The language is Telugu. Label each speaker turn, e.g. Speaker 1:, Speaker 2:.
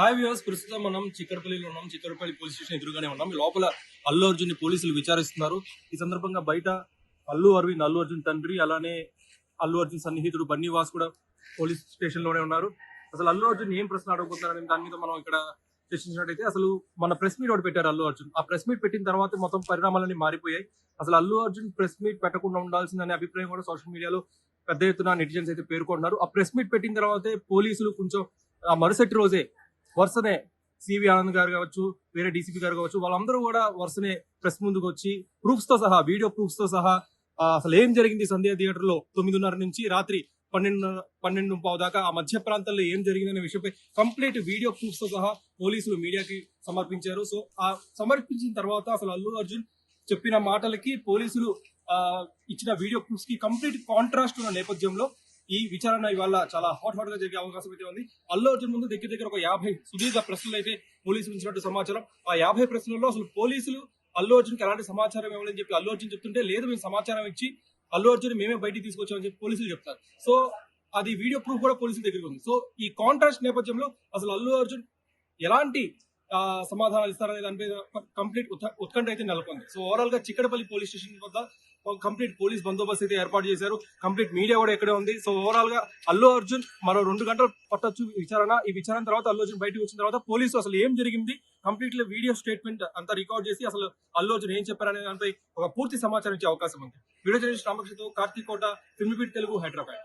Speaker 1: హాయ్ వ్యూస్ ప్రస్తుతం మనం చిక్కడపల్లిలో ఉన్నాం. చిక్కడపల్లి పోలీస్ స్టేషన్ ఎదురుగానే ఉన్నాం. లోపల అల్లు అర్జున్ పోలీసులు విచారిస్తున్నారు. ఈ సందర్భంగా బయట అల్లు అరవింద్ అల్లు అర్జున్ తండ్రి అలానే అల్లు అర్జున్ సన్నిహితుడు బన్నీవాస్ కూడా పోలీస్ స్టేషన్లోనే ఉన్నారు. అసలు అల్లు అర్జున్ ఏం ప్రశ్న అడుగుతున్నారని దాని మీద మనం ఇక్కడ చర్చించినట్టయితే అసలు మన ప్రెస్ మీట్ ఒకటి పెట్టారు అల్లు అర్జున్. ఆ ప్రెస్ మీట్ పెట్టిన తర్వాత మొత్తం పరిణామాలన్నీ మారిపోయాయి. అసలు అల్లు అర్జున్ ప్రెస్ మీట్ పెట్టకుండా ఉండాల్సిందనే అభిప్రాయం కూడా సోషల్ మీడియాలో పెద్ద ఎత్తున నెటిజన్స్ అయితే పేర్కొంటున్నారు ఆ ప్రెస్ మీట్ పెట్టిన తర్వాతే పోలీసులు కొంచెం ఆ మరుసటి రోజే వరుసనే సివి ఆనంద్ గారు కావచ్చు వేరే డీసీపీ గారు కావచ్చు వాళ్ళందరూ కూడా వరుసనే ప్రెస్ ముందుకు వచ్చి ప్రూఫ్స్తో సహా వీడియో ప్రూఫ్స్తో సహా అసలు ఏం జరిగింది సంధ్యా థియేటర్లో తొమ్మిదిన్నర నుంచి రాత్రి పన్నెండు పన్నెండు పావు దాకా ఆ మధ్య ప్రాంతాల్లో ఏం జరిగిందనే విషయంపై కంప్లీట్ వీడియో ప్రూఫ్స్తో సహా పోలీసులు మీడియాకి సమర్పించారు. సో ఆ సమర్పించిన తర్వాత అసలు అల్లు అర్జున్ చెప్పిన మాటలకి పోలీసులు ఇచ్చిన వీడియో ప్రూఫ్స్కి కంప్లీట్ కాంట్రాస్ట్ ఉన్న నేపథ్యంలో ఈ విచారణ ఇవాళ చాలా హాట్ హాట్గా జరిగే అవకాశం అయితే ఉంది. అల్లు అర్జున్ ముందు దగ్గర దగ్గర ఒక యాభై సుదీర్ఘ ప్రశ్నలు అయితే పోలీసులు ఇచ్చినట్టు సమాచారం. ఆ యాభై ప్రశ్నల్లో అసలు పోలీసులు అల్లు అర్జున్ ఎలాంటి సమాచారం ఇవ్వాలని చెప్పి అల్లు అర్జున్ చెప్తుంటే లేదు మేము సమాచారం ఇచ్చి అల్లు అర్జున్ మేమే బయటికి తీసుకొచ్చామని చెప్పి పోలీసులు చెప్తారు. సో అది వీడియో ప్రూఫ్ కూడా పోలీసుల దగ్గర ఉంది. సో ఈ కాంట్రాస్ట్ నేపథ్యంలో అసలు అల్లు అర్జున్ ఎలాంటి సమాధానాలు ఇస్తారనే దాని మీద కంప్లీట్ ఉత్కంఠ అయితే నెలకొంది. సో ఓవరాల్గా చిక్కడపల్లి పోలీస్ స్టేషన్ వద్ద కంప్లీట్ పోలీస్ బందోబస్తు అయితే ఏర్పాటు చేశారు. కంప్లీట్ మీడియా కూడా ఇక్కడే ఉంది. సో ఓవరాల్గా అల్లు అర్జున్ మరో రెండు గంటలు పట్టొచ్చు విచారణ. ఈ విచారణ తర్వాత అల్లు అర్జున్ బయటకు వచ్చిన తర్వాత పోలీసు అసలు ఏం జరిగింది? కంప్లీట్ వీడియో స్టేట్మెంట్ అంతా రికార్డ్ చేసి అసలు అల్లు అర్జున్ ఏం చెప్పారనే దానిపై ఒక పూర్తి సమాచారం ఇచ్చే అవకాశం ఉంది. వీడియో జర్నలిస్ట్ రామకృష్ణతో కార్తీక్ కోట ఫిల్మ్ బీట్ తెలుగు హైదరాబాద్.